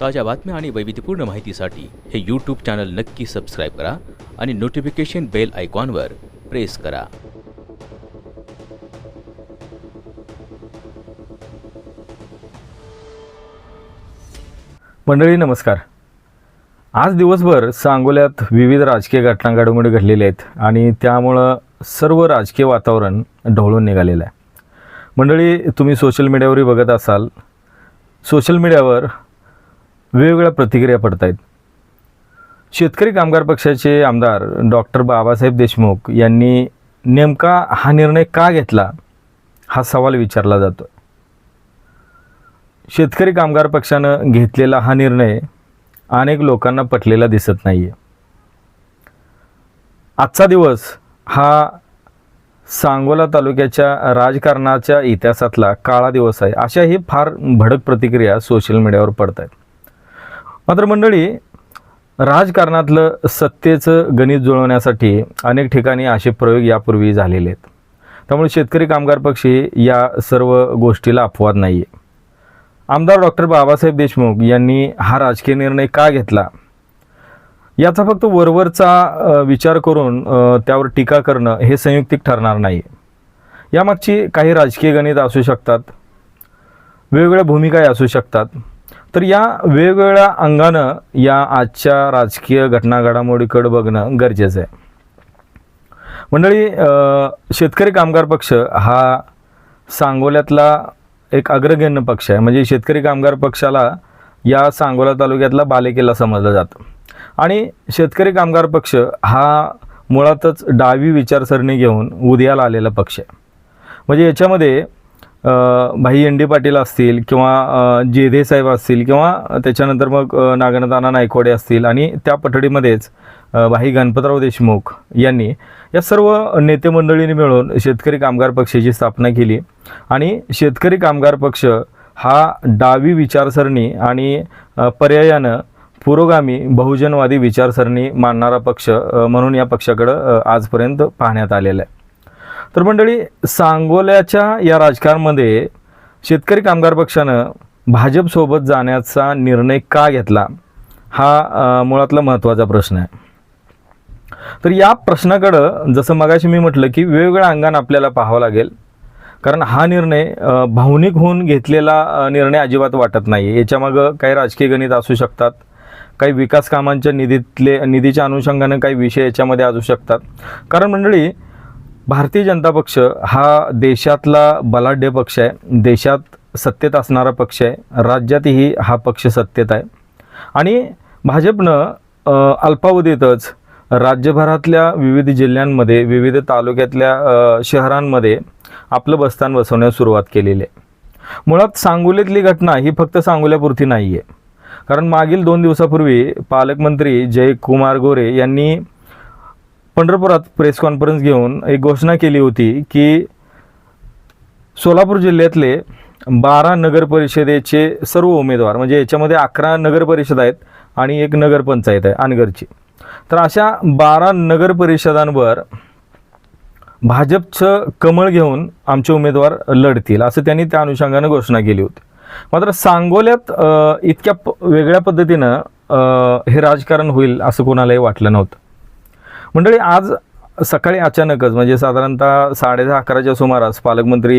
ताज्या बातम्या आणि वैविध्यपूर्ण माहितीसाठी हे यूट्यूब चॅनल नक्की सबस्क्राईब करा आणि नोटिफिकेशन बेल आयकॉनवर प्रेस करा. मंडळी नमस्कार. आज दिवसभर सांगोल्यात विविध राजकीय घटना घडामोडी घडलेल्या आहेत आणि त्यामुळं सर्व राजकीय वातावरण ढवळून निघालेलं आहे. मंडळी तुम्ही सोशल मीडियावरही बघत असाल. सोशल मीडियावर वेगवेगळ्या प्रतिक्रिया पडत आहेत शेतकरी कामगार पक्षाचे आमदार डॉक्टर बाबासाहेब देशमुख यांनी नेमका हा निर्णय का घेतला हा सवाल विचारला जातो. शेतकरी कामगार पक्षानं घेतलेला हा निर्णय अनेक लोकांना पटलेला दिसत नाही आहे आजचा दिवस हा सांगोला तालुक्याच्या राजकारणाच्या इतिहासातला काळा दिवस आहे. अशाही फार भडक प्रतिक्रिया सोशल मीडियावर पडत आहेत मात्र मंडळी राजकारणातलं सत्तेचं गणित जुळवण्यासाठी अनेक ठिकाणी असे प्रयोग यापूर्वी झालेले आहेत. त्यामुळे शेतकरी कामगार पक्षी या सर्व गोष्टीला अपवाद नाही आहे आमदार डॉक्टर बाबासाहेब देशमुख यांनी हा राजकीय निर्णय का घेतला? याचा फक्त वरवरचा विचार करून त्यावर टीका करणं हे संयुक्तिक ठरणार नाही. यामागची काही राजकीय गणित असू शकतात वेगवेगळ्या भूमिकाही असू शकतात. तर या वेगवेगळ्या अंगानं या आजच्या राजकीय घटना घडामोडीकडे बघणं गरजेचं आहे. मंडळी शेतकरी कामगार पक्ष हा सांगोल्यातला एक अग्रगण्य पक्ष आहे. म्हणजे शेतकरी कामगार पक्षाला या सांगोला तालुक्यातला बालेकिल्ला समजलं जातं. आणि शेतकरी कामगार पक्ष हा मुळातच डावी विचारसरणी घेऊन उदयाला आलेला पक्ष आहे. म्हणजे याच्यामध्ये भाई एन डी पाटील असतील किंवा जेधे साहेब असतील किंवा त्याच्यानंतर मग नागनदाना नागनाथाना नायकवाडे असतील आणि त्या पठडीमध्येच भाई गणपतराव देशमुख यांनी या सर्व नेते मंडळींनी मिळून शेतकरी कामगार पक्षाची स्थापना केली. आणि शेतकरी कामगार पक्ष हा डावी विचारसरणी आणि पर्यायानं पुरोगामी बहुजनवादी विचारसरणी मानणारा पक्ष म्हणून या पक्षाकडं आजपर्यंत पाहण्यात आलेला आहे. तर मंडळी सांगोल्याच्या या राजकारणामध्ये शेतकरी कामगार पक्षानं भाजपसोबत जाण्याचा निर्णय का घेतला? हा मुळातला महत्त्वाचा प्रश्न आहे. तर या प्रश्नाकडं जसं मगाशी मी म्हटलं की वेगवेगळ्या अंगानं आपल्याला पाहावं लागेल. कारण हा निर्णय भावनिक होऊन घेतलेला निर्णय अजिबात वाटत नाही याच्यामागं काही राजकीय गणित असू शकतात काही विकास कामांच्या निधीतले निधीच्या अनुषंगानं काही विषय याच्यामध्ये असू शकतात. कारण मंडळी भारतीय जनता पक्ष हा देशातला बलाढ्य पक्ष आहे. देशात सत्तेत असणारा पक्ष आहे. राज्यातही हा पक्ष सत्तेत आहे. आणि भाजपनं अल्पावधीतच राज्यभरातल्या विविध जिल्ह्यांमध्ये विविध तालुक्यातल्या शहरांमध्ये आपलं बस्तान बसवण्यास सुरुवात केलेली आहे. मुळात सांगोलीतली घटना ही फक्त सांगोल्यापुरती नाही आहे कारण मागील दोन दिवसापूर्वी पालकमंत्री जयकुमार गोरे यांनी पंढरपुरात प्रेस कॉन्फरन्स घेऊन एक घोषणा केली होती की सोलापूर जिल्ह्यातले बारा नगर परिषदेचे सर्व उमेदवार म्हणजे याच्यामध्ये अकरा नगर परिषद आहेत आणि एक नगरपंचायत आहे अनगरची. तर अशा बारा नगर परिषदांवर भाजपचं कमळ घेऊन आमचे उमेदवार लढतील असं त्यांनी त्या अनुषंगानं घोषणा केली होती. मात्र सांगोल्यात इतक्या प वेगळ्या पद्धतीनं हे राजकारण होईल असं कोणालाही वाटलं नव्हतं. मंडळी आज सकाळी अचानकच म्हणजे साधारणतः साडे दहा अकराच्या सुमारास पालकमंत्री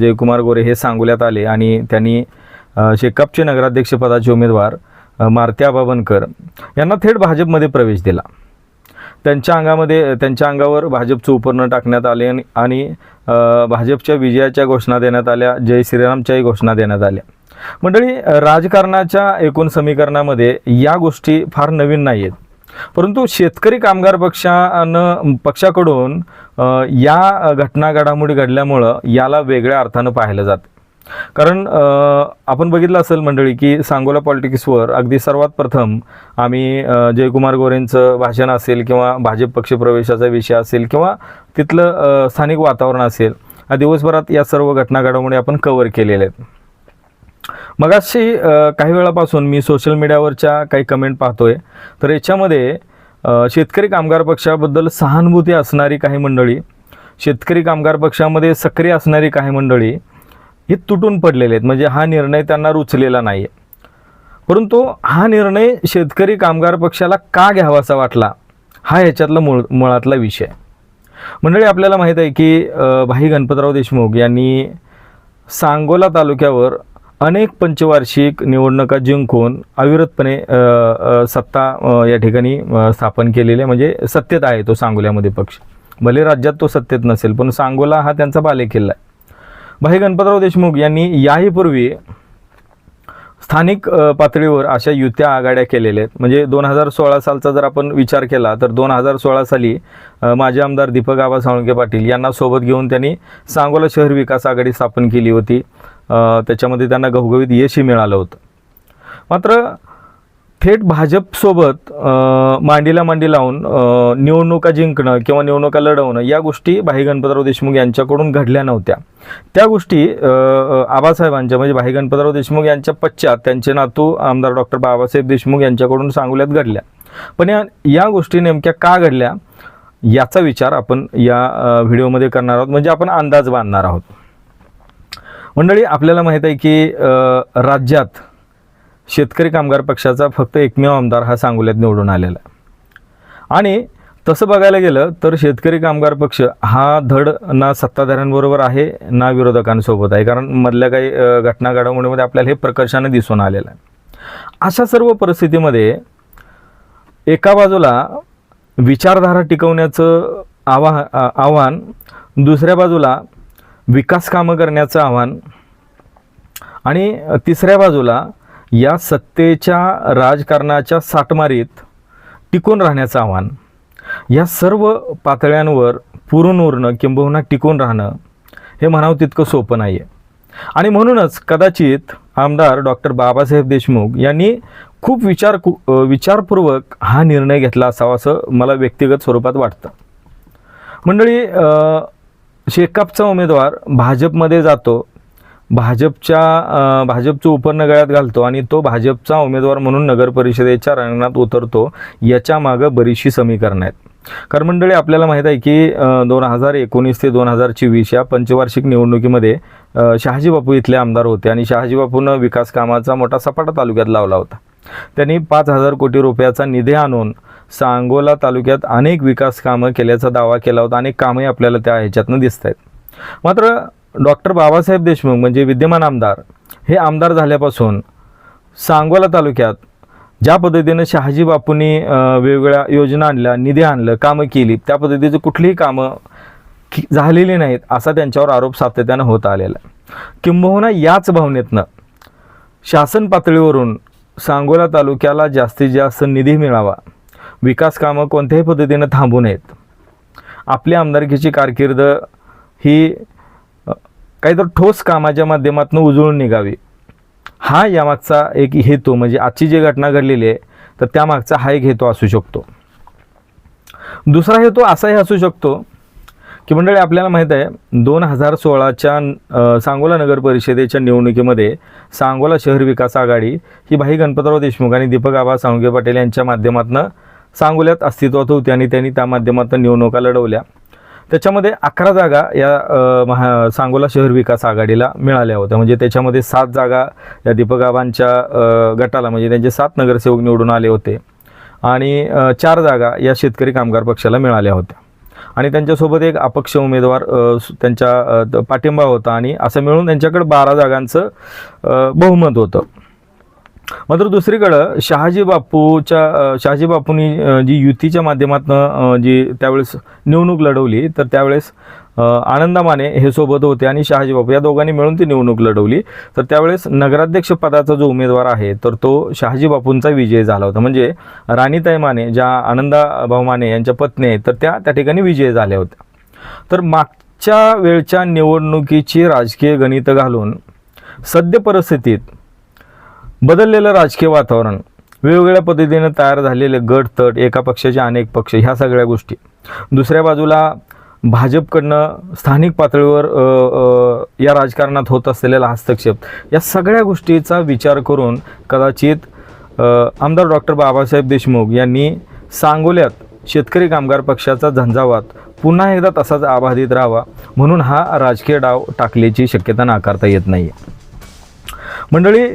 जयकुमार गोरे हे सांगोल्यात आले आणि त्यांनी शेकापचे नगराध्यक्षपदाचे उमेदवार मारत्या मारुती यांना थेट भाजपमध्ये प्रवेश दिला. त्यांच्या अंगामध्ये त्यांच्या अंगावर भाजपचं उपरणं टाकण्यात आले आणि- आणि भाजपच्या विजयाच्या घोषणा देण्यात आल्या जय श्रीरामच्याही घोषणा देण्यात आल्या. मंडळी राजकारणाच्या एकूण समीकरणामध्ये या गोष्टी फार नवीन नाही आहेत परंतु शेतकरी कामगार पक्षानं पक्षाकडून या घटना घडामोडी घडल्यामुळं याला वेगळ्या अर्थानं पाहिलं जातं. कारण आपण बघितलं असेल मंडळी की सांगोला पॉलिटिक्सवर अगदी सर्वात प्रथम आम्ही जयकुमार गोरेंचं भाषण असेल किंवा भाजप पक्ष प्रवेशाचा विषय असेल किंवा तिथलं स्थानिक वातावरण असेल दिवसभरात या सर्व घटना घडामोडी आपण कव्हर केलेल्या आहेत. मगाशी अशी काही वेळापासून मी सोशल मीडियावरच्या काही कमेंट पाहतोय. तर याच्यामध्ये शेतकरी कामगार पक्षाबद्दल सहानुभूती असणारी काही मंडळी शेतकरी कामगार पक्षामध्ये सक्रिय असणारी काही मंडळी हे तुटून पडलेले आहेत. म्हणजे हा निर्णय त्यांना रुचलेला नाही आहे परंतु हा निर्णय शेतकरी कामगार पक्षाला का घ्यावासा वाटला? हा ह्याच्यातला मूळ मुळातला विषय मंडळी आपल्याला माहीत आहे की भाई गणपतराव देशमुख यांनी सांगोला तालुक्यावर अनेक पंचवार्षिक निवडणुका जिंकून अविरतपणे सत्ता या ठिकाणी स्थापन केलेली आहे. म्हणजे सत्तेत आहे तो सांगोल्यामध्ये पक्ष. भले राज्यात तो सत्तेत नसेल पण सांगोला हा त्यांचा बालेकिल्ला आहे. भाई गणपतराव देशमुख यांनी याही पूर्वी स्थानिक पातळीवर अशा युत्या आघाड्या केलेल्या आहेत. म्हणजे दोन हजार सोळा सालचा जर आपण विचार केला तर दोन हजार सोळा साली माजी आमदार दीपक आबा साळुंके पाटील यांना सोबत घेऊन त्यांनी सांगोला शहर विकास आघाडी स्थापन केली होती. त्याच्यामध्ये त्यांना घवघवीत यशही मिळालं होतं. मात्र थेट भाजपसोबत मांडीला मांडी लावून निवडणुका जिंकणं किंवा निवडणुका लढवणं या गोष्टी भाई गणपतराव देशमुख यांच्याकडून घडल्या नव्हत्या. त्या गोष्टी आबासाहेबांच्या म्हणजे भाई गणपतराव देशमुख यांच्या पश्चात त्यांचे नातू आमदार डॉक्टर बाबासाहेब देशमुख यांच्याकडून सांगोल्यात घडल्या. पण या या गोष्टी नेमक्या का घडल्या? याचा विचार आपण या व्हिडिओमध्ये करणार आहोत. म्हणजे आपण अंदाज बांधणार आहोत. मंडळी आपल्याला माहीत आहे की राज्यात शेतकरी कामगार पक्षाचा फक्त एकमेव आमदार हा सांगोल्यात निवडून आलेला आहे. आणि तसं बघायला गेलं तर शेतकरी कामगार पक्ष हा धड ना सत्ताधाऱ्यांबरोबर आहे ना विरोधकांसोबत आहे. कारण मधल्या काही घटना घडामोडीमध्ये आपल्याला हे प्रकर्षानं दिसून आलेलं आहे. अशा सर्व परिस्थितीमध्ये एका बाजूला विचारधारा टिकवण्याचं आवा आव्हान दुसऱ्या बाजूला विकास कामं करण्याचं आव्हान. आणि तिसऱ्या बाजूला या सत्तेच्या राजकारणाच्या साठमारीत टिकून राहण्याचं आव्हान. या सर्व पातळ्यांवर पुरून उरणं किंबहुना टिकून राहणं हे म्हणावं तितकं सोपं नाही आहे आणि म्हणूनच कदाचित आमदार डॉक्टर बाबासाहेब देशमुख यांनी खूप विचार कु- विचारपूर्वक हा निर्णय घेतला असावा असं मला व्यक्तिगत स्वरूपात वाटतं. मंडळी शेकापचा उमेदवार भाजपमध्ये जातो. भाजपच्या भाजपचं उपर्ण गळ्यात घालतो आणि तो भाजपचा उमेदवार म्हणून नगर परिषदेच्या उतरतो. याच्या मागं बरीचशी समीकरणं आहेत. करमंडळी आपल्याला माहीत आहे की दोन हजार एकोणीस ते दोन हजार चोवीस या पंचवार्षिक निवडणुकीमध्ये शहाजीबापू शहाजी बापू इथले आमदार होते आणि शहाजी बापूनं विकास कामाचा मोठा सपाटा तालुक्यात लावला होता. त्यांनी पाच हजार कोटी रुपयाचा निधी आणून सांगोला तालुक्यात अनेक विकास कामं केल्याचा दावा केला होता. अनेक कामंही आपल्याला त्या ह्याच्यातनं दिसत आहेत. मात्र डॉक्टर बाबासाहेब देशमुख म्हणजे विद्यमान आमदार हे आमदार झाल्यापासून सांगोला तालुक्यात ज्या पद्धतीनं शहाजी बापूंनी वेगवेगळ्या योजना आणल्या निधी आणलं कामं केली त्या पद्धतीचं कुठलीही कामं झालेली नाहीत असा त्यांच्यावर आरोप सातत्यानं होत आलेला आहे. किंबहुना याच भावनेतनं शासन पातळीवरून सांगोला तालुक्याला जास्तीत जास्त निधी मिळावा. विकास कामं कोणत्याही पद्धतीनं थांबू नयेत. आपली आमदारकीची कारकीर्द ही काहीतरी ठोस कामाच्या माध्यमातून उजळून निघावी. हा यामागचा एक हेतू म्हणजे आजची जी घटना घडलेली आहे तर त्यामागचा हा एक हेतू असू शकतो. दुसरा हेतू असाही असू शकतो की मंडळी आपल्याला माहीत आहे दोन हजार सोळाच्या सांगोला नगर परिषदेच्या निवडणुकीमध्ये सांगोला शहर विकास आघाडी ही भाई गणपतराव देशमुख आणि दीपक आबा साळुंके पाटील यांच्या माध्यमातून सांगोल्यात अस्तित्वात होती आणि त्यांनी त्या माध्यमातून निवडणुका लढवल्या. त्याच्यामध्ये अकरा जागा या महा सांगोला शहर विकास आघाडीला मिळाल्या होत्या. म्हणजे त्याच्यामध्ये सात जागा या दीपक आबांच्या गटाला म्हणजे त्यांचे सात नगरसेवक निवडून आले होते. आणि चार जागा या शेतकरी कामगार पक्षाला मिळाल्या होत्या. आणि त्यांच्यासोबत एक अपक्ष उमेदवार त्यांच्या द- पाठिंबा होता आणि असं मिळून त्यांच्याकडे बारा जागांचं बहुमत होतं. मात्र दुसरीकडं शहाजी बापूच्या शहाजी बापूंनी जी युतीच्या माध्यमातून जी त्यावेळेस निवडणूक लढवली तर त्यावेळेस अ, आनंदा माने हे सोबत होते आणि शहाजी बापू या दोघांनी मिळून ती निवडणूक लढवली. तर त्यावेळेस नगराध्यक्ष पदाचा जो उमेदवार आहे तर तो शहाजी बापूंचा विजय झाला होता. म्हणजे राणीताई माने ज्या आनंदा भाऊ माने यांच्या पत्नी आहेत तर त्या त्या ठिकाणी विजय झाल्या होत्या. तर मागच्या वेळच्या निवडणुकीची राजकीय गणितं घालून सद्य परिस्थितीत बदललेलं राजकीय वातावरण वेगवेगळ्या पद्धतीनं तयार झालेले गट तट एका पक्षाचे अनेक पक्ष ह्या सगळ्या गोष्टी. दुसऱ्या बाजूला भाजपकडनं स्थानिक पातळीवर या राजकारणात होत असलेला हस्तक्षेप या सगळ्या गोष्टीचा विचार करून कदाचित आमदार डॉक्टर बाबासाहेब देशमुख यांनी सांगोल्यात शेतकरी कामगार पक्षाचा झंझावात पुन्हा एकदा तसाच आबाधित राहावा म्हणून हा राजकीय डाव टाकल्याची शक्यता नाकारता येत नाही मंडळी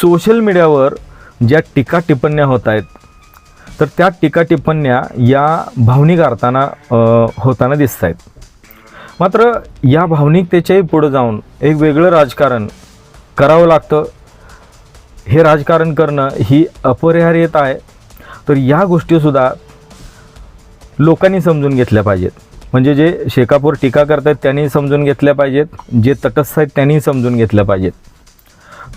सोशल मीडियावर ज्या टीका टिप्पण्या होत आहेत तर त्या टीका टिप्पण्या या भावनिक अर्थाना होताना दिसत आहेत. मात्र या भावनिकतेच्याही पुढं जाऊन एक वेगळं राजकारण करावं लागतं. हे राजकारण करणं ही अपरिहार्यता आहे. तर या गोष्टीसुद्धा लोकांनी समजून घेतल्या पाहिजेत. म्हणजे जे शेकापूर टीका करतायत त्यांनी समजून घेतल्या पाहिजेत. जे तटस्थ आहेत त्यांनी समजून घेतल्या पाहिजेत.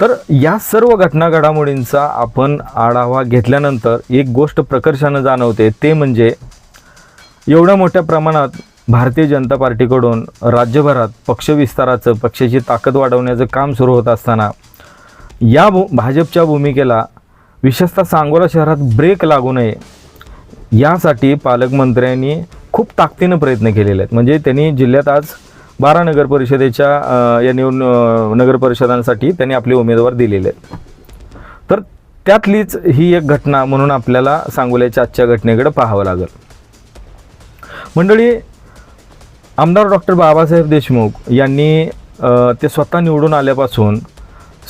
तर या सर्व घटना घडामोडींचा आपण आढावा घेतल्यानंतर एक गोष्ट प्रकर्षानं जाणवते ते म्हणजे एवढ्या मोठ्या प्रमाणात भारतीय जनता पार्टीकडून राज्यभरात पक्षविस्ताराचं पक्षाची ताकद वाढवण्याचं काम सुरू होत असताना या भू भाजपच्या भूमिकेला विशेषतः सांगोला शहरात ब्रेक लागू नये यासाठी पालकमंत्र्यांनी खूप ताकदीनं प्रयत्न केलेले आहेत. म्हणजे त्यांनी जिल्ह्यात आज बारा नगर परिषदेच्या या निवड नगर परिषदांसाठी त्यांनी आपले उमेदवार दिलेले आहेत. तर त्यातलीच ही एक घटना म्हणून आपल्याला सांगोल्याच्या आजच्या घटनेकडे पाहावं लागेल. मंडळी आमदार डॉक्टर बाबासाहेब देशमुख यांनी ते स्वतः निवडून आल्यापासून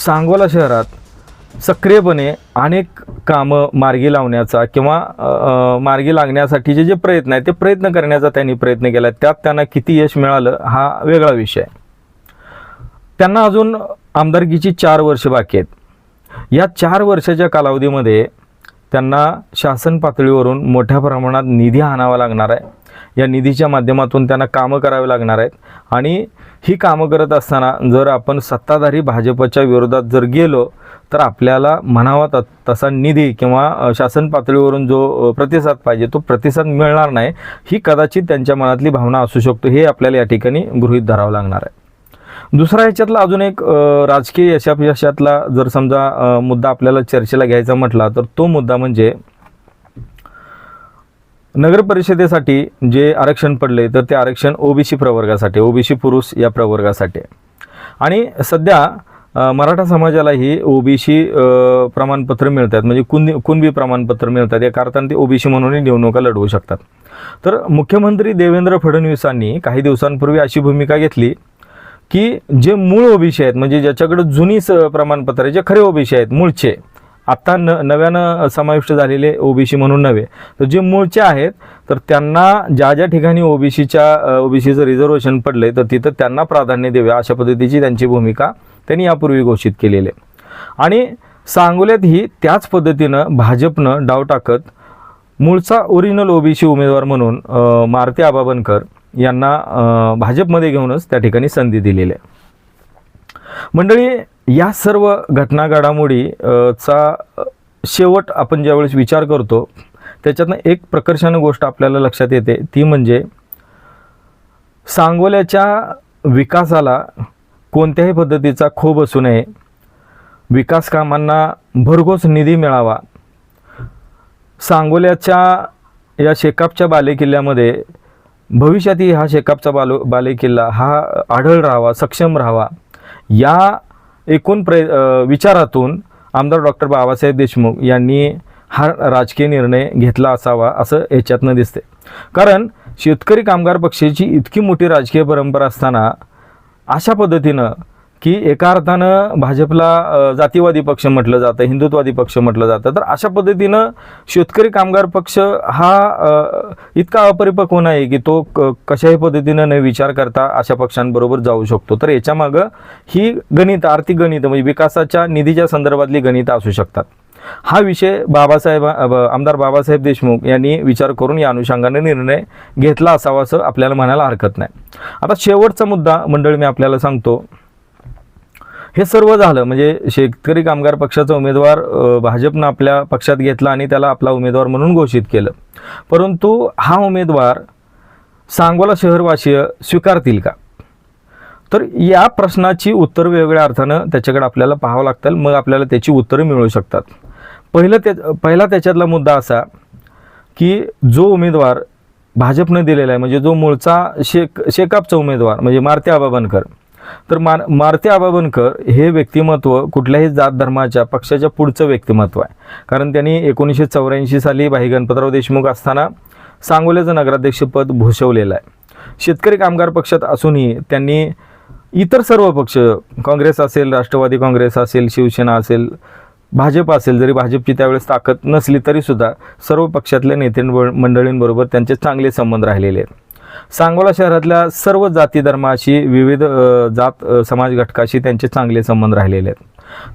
सांगोला शहरात सक्रियपणे अनेक कामं मार्गी लावण्याचा किंवा मार्गी लागण्यासाठीचे जे प्रयत्न आहेत ते प्रयत्न करण्याचा त्यांनी प्रयत्न केला. त्यात त्यांना किती यश मिळालं हा वेगळा विषय त्यांना अजून आमदारकीची चार वर्ष बाकी आहेत. या चार वर्षाच्या कालावधीमध्ये त्यांना शासन पातळीवरून मोठ्या प्रमाणात निधी आणावा लागणार आहे. या निधीच्या माध्यमातून त्यांना कामं करावी लागणार आहेत. आणि ही कामं करत असताना जर आपण सत्ताधारी भाजपच्या विरोधात जर गेलो तर आपल्याला म्हणावा त तसा निधी किंवा शासन पातळीवरून जो प्रतिसाद पाहिजे तो प्रतिसाद मिळणार नाही ही कदाचित त्यांच्या मनातली भावना असू शकतो हे आपल्याला या ठिकाणी गृहीत धरावं लागणार आहे. दुसरा ह्याच्यातला अजून एक राजकीय यशापयशातला जर समजा मुद्दा आपल्याला चर्चेला घ्यायचा म्हटला तर तो मुद्दा म्हणजे नगर परिषदेसाठी जे आरक्षण पडले तर ते आरक्षण ओबीसी प्रवर्गासाठी ओबीसी पुरुष या प्रवर्गासाठी. आणि सध्या मराठा समाजालाही ओबीसी प्रमाणपत्र मिळतात म्हणजे कुण कुणबी प्रमाणपत्र मिळतात. या कारणाने ते ओबीसी म्हणूनही निवडणुका लढवू शकतात. तर मुख्यमंत्री देवेंद्र फडणवीसांनी काही दिवसांपूर्वी अशी भूमिका घेतली की जे मूळ ओबीसी आहेत म्हणजे ज्याच्याकडे जुनी स प्रमाणपत्र आहे जे खरे ओबीसी आहेत मूळचे आत्ता न नव्यानं समाविष्ट झालेले ओबीसी म्हणून नव्हे तर जे मूळचे आहेत तर त्यांना ज्या ज्या ठिकाणी ओबीसीच्या ओबीसीचं रिझर्वेशन पडलं आहे तर तिथं त्यांना प्राधान्य द्यावे अशा पद्धतीची त्यांची भूमिका त्यांनी यापूर्वी घोषित केलेले. आणि सांगोल्यातही त्याच पद्धतीनं भाजपनं डाव टाकत मूळचा ओरिजिनल ओबीसी उमेदवार म्हणून मारती मारुती यांना भाजपमध्ये घेऊनच त्या ठिकाणी संधी दिलेली आहे. मंडळी या सर्व घटना घडामोडी चा शेवट आपण ज्यावेळेस विचार करतो त्याच्यातनं एक प्रकर्षानं गोष्ट आपल्याला लक्षात येते ती म्हणजे सांगोल्याच्या विकासाला कोणत्याही पद्धतीचा खोब असू नये. विकास कामांना भरघोस निधी मिळावा. सांगोल्याच्या या शेकापच्या बालेकिल्ल्यामध्ये भविष्यातही हा शेकापचा बालो बालेकिल्ला हा आढळ राहावा सक्षम राहावा. या एकूण प्र विचारातून आमदार डॉक्टर बाबासाहेब देशमुख यांनी हा राजकीय निर्णय घेतला असावा असं याच्यातनं दिसते कारण शेतकरी कामगार पक्षाची इतकी मोठी राजकीय परंपरा असताना अशा पद्धतीनं की एका अर्थानं भाजपला जातीवादी पक्ष म्हटलं जातं हिंदुत्वादी पक्ष म्हटलं जातं तर अशा पद्धतीनं शेतकरी कामगार पक्ष हा इतका अपरिपक्व नाही की तो क कशाही पद्धतीनं न विचार करता अशा पक्षांबरोबर जाऊ शकतो. तर याच्यामागं ही गणित आर्थिक गणित म्हणजे विकासाच्या निधीच्या संदर्भातली गणितं असू शकतात. हा विषय बाबासाहेब आमदार बाबासाहेब देशमुख यांनी विचार करून या अनुषंगाने निर्णय घेतला असावा असं आपल्याला म्हणायला हरकत नाही. आता शेवटचा मुद्दा मंडळी मी आपल्याला सांगतो. हे सर्व झालं म्हणजे शेतकरी कामगार पक्षाचा उमेदवार भाजपनं आपल्या पक्षात घेतला आणि त्याला आपला उमेदवार म्हणून घोषित केलं. परंतु हा उमेदवार सांगोला शहरवासीय स्वीकारतील का? तर या प्रश्नाची उत्तर वेगवेगळ्या अर्थानं त्याच्याकडे आपल्याला पाहावं लागतील मग आपल्याला त्याची उत्तरं मिळू शकतात. पहिलं त्या पहिला त्याच्यातला मुद्दा असा की जो उमेदवार भाजपनं दिलेला आहे म्हणजे जो मूळचा शेक शेकापचा उमेदवार म्हणजे मारते आबाबनकर तर मार मारते आबाबनकर हे व्यक्तिमत्व कुठल्याही जात धर्माच्या पक्षाच्या पुढचं व्यक्तिमत्व आहे. कारण त्यांनी एकोणीसशे चौऱ्याऐंशी साली भाई गणपतराव देशमुख असताना सांगोल्याचं नगराध्यक्षपद भूषवलेलं आहे. शेतकरी कामगार पक्षात असूनही त्यांनी इतर सर्व पक्ष काँग्रेस असेल राष्ट्रवादी काँग्रेस असेल शिवसेना असेल भाजप असेल जरी भाजपची त्यावेळेस ताकद नसली तरीसुद्धा सर्व पक्षातल्या नेते मंडळींबरोबर त्यांचे चांगले संबंध राहिलेले आहेत. सांगोला शहरातल्या सर्व जाती धर्माशी विविध जात समाज घटकाशी त्यांचे चांगले संबंध राहिलेले आहेत.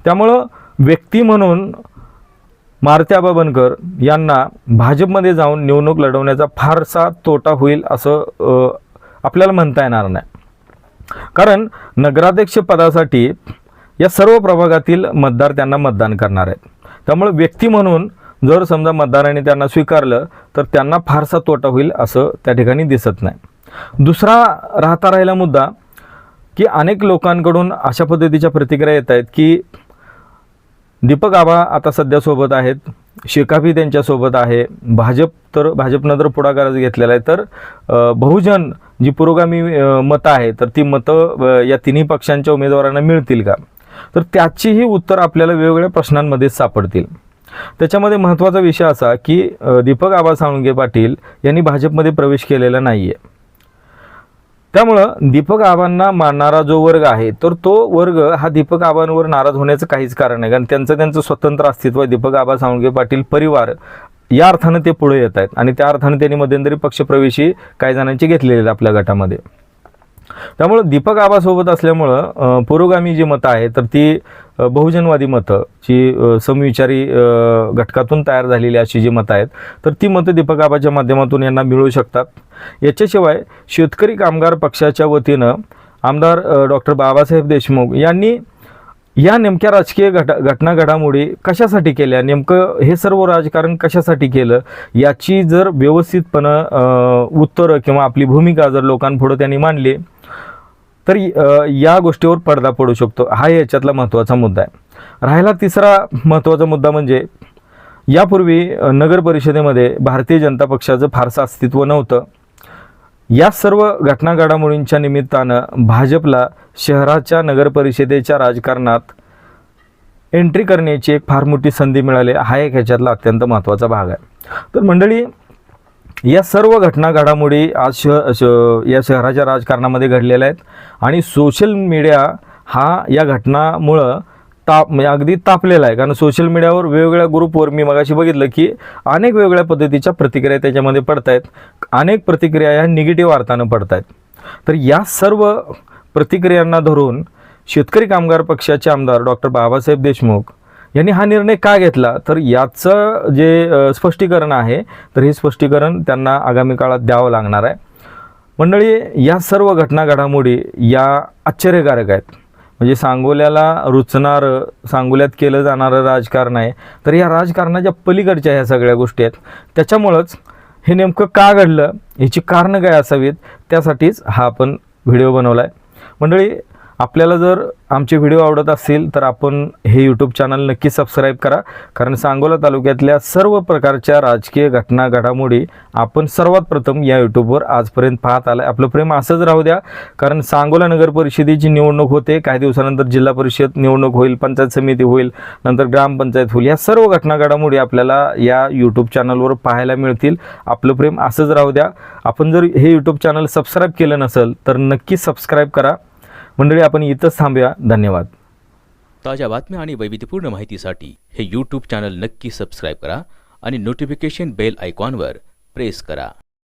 त्यामुळं व्यक्ती म्हणून मारुती आबा बनकर यांना भाजपमध्ये जाऊन निवडणूक लढवण्याचा फारसा तोटा होईल असं आपल्याला म्हणता येणार नाही. कारण नगराध्यक्ष पदासाठी या सर्व प्रभागातील मतदार त्यांना मतदान करणार आहेत. त्यामुळे व्यक्ती म्हणून जर समजा मतदाराने त्यांना स्वीकारलं तर त्यांना फारसा तोटा होईल असं त्या ठिकाणी दिसत नाही. दुसरा राहता राहिला मुद्दा की अनेक लोकांकडून अशा पद्धतीच्या प्रतिक्रिया येत आहेत की दीपक आबा आता सध्या सोबत आहेत शेकापी त्यांच्यासोबत आहे भाजप तर भाजपनं जर पुढाकारच घेतलेला आहे तर बहुजन जी पुरोगामी मतं आहे तर ती मतं या तिन्ही पक्षांच्या उमेदवारांना मिळतील का? तर त्याचीही उत्तर आपल्याला वेगवेगळ्या प्रश्नांमध्येच सापडतील. त्याच्यामध्ये महत्त्वाचा विषय असा की दीपक आबा साळुंगे पाटील यांनी भाजपमध्ये प्रवेश केलेला नाही आहे त्यामुळं दीपक आबांना मानणारा जो वर्ग आहे तर तो वर्ग हा दीपक आबांवर नाराज होण्याचं काहीच कारण नाही. कारण त्यांचं त्यांचं स्वतंत्र अस्तित्व आहे. दीपक आबा सावंगे पाटील परिवार या अर्थानं ते पुढे येत आहेत. आणि त्या अर्थानं त्यांनी मध्यंतरी पक्षप्रवेशी काही जणांची घेतलेली आहेत आपल्या गटामध्ये. त्यामुळं दीपक आबासोबत असल्यामुळं पुरोगामी जी मतं आहेत तर ती बहुजनवादी मतं जी समविचारी घटकातून तयार झालेली अशी जी मतं आहेत तर ती मतं दीपक आबाच्या माध्यमातून यांना मिळू शकतात. याच्याशिवाय शेतकरी कामगार पक्षाच्या वतीनं आमदार डॉक्टर बाबासाहेब देशमुख यांनी या नेमक्या राजकीय घट घटना घडामोडी कशासाठी केल्या? नेमकं हे सर्व राजकारण कशासाठी केलं? याची जर व्यवस्थितपणं उत्तरं किंवा आपली भूमिका जर लोकांपुढं त्यांनी मांडली तर या गोष्टीवर पडदा पडू शकतो. हा याच्यातला महत्त्वाचा मुद्दा आहे. राहिला तिसरा महत्त्वाचा मुद्दा म्हणजे यापूर्वी नगर परिषदेमध्ये भारतीय जनता पक्षाचं फारसं अस्तित्व नव्हतं. या सर्व घटना घडामोडींच्या निमित्तानं भाजपला शहराच्या नगरपरिषदेच्या राजकारणात एंट्री करण्याची एक फार मोठी संधी मिळाली. हा एक ह्याच्यातला अत्यंत महत्त्वाचा भाग आहे. तर मंडळी या सर्व घटना घडामोडी आज शह श या शहराच्या राजकारणामध्ये घडलेल्या आहेत. आणि सोशल मीडिया हा या घटनामुळं ताप म्हणजे अगदी तापलेला आहे. कारण सोशल मीडियावर वेगवेगळ्या ग्रुपवर मी मगाशी बघितलं की अनेक वेगवेगळ्या पद्धतीच्या प्रतिक्रिया त्याच्यामध्ये पडत आहेत अनेक प्रतिक्रिया ह्या निगेटिव्ह अर्थानं पडत आहेत तर या सर्व प्रतिक्रियांना धरून शेतकरी कामगार पक्षाचे आमदार डॉक्टर बाबासाहेब देशमुख यांनी हा निर्णय का घेतला? तर याचं जे स्पष्टीकरण आहे तर हे स्पष्टीकरण त्यांना आगामी काळात द्यावं लागणार आहे. मंडळी या सर्व घटना घडामोडी या आश्चर्यकारक आहेत. म्हणजे सांगोल्याला रुचणारं सांगोल्यात केलं जाणारं राजकारण आहे. तर या राजकारणाच्या पलीकडच्या ह्या सगळ्या गोष्टी आहेत. त्याच्यामुळंच हे नेमकं का घडलं? ह्याची कारणं काय असावीत? त्यासाठीच हा आपण व्हिडिओ बनवला आहे मंडळी आपल्याला जर आमचे व्हिडिओ आवडत असतील तर आपण हे यूट्यूब चॅनल नक्की सबस्क्राईब करा. कारण सांगोला तालुक्यातल्या सर्व प्रकारच्या राजकीय घटना घडामोडी आपण सर्वात प्रथम या यूट्यूबवर आजपर्यंत पाहत आलं आपलं प्रेम असंच राहू द्या. कारण सांगोला नगर परिषदेची निवडणूक होते काही दिवसानंतर जिल्हा परिषद निवडणूक होईल पंचायत समिती होईल नंतर ग्रामपंचायत होईल या सर्व घटना घडामोडी आपल्याला या यूट्यूब चॅनलवर पाहायला मिळतील. आपलं प्रेम असंच राहू द्या. आपण जर हे यूट्यूब चॅनल सबस्क्राईब केलं नसेल तर नक्की सबस्क्राईब करा. मंडळी आपण इथंच थांबूया. धन्यवाद. ताज्या बातम्या आणि वैविध्यपूर्ण माहितीसाठी हे यूट्यूब चॅनल नक्की सबस्क्राईब करा आणि नोटिफिकेशन बेल आयकॉनवर प्रेस करा.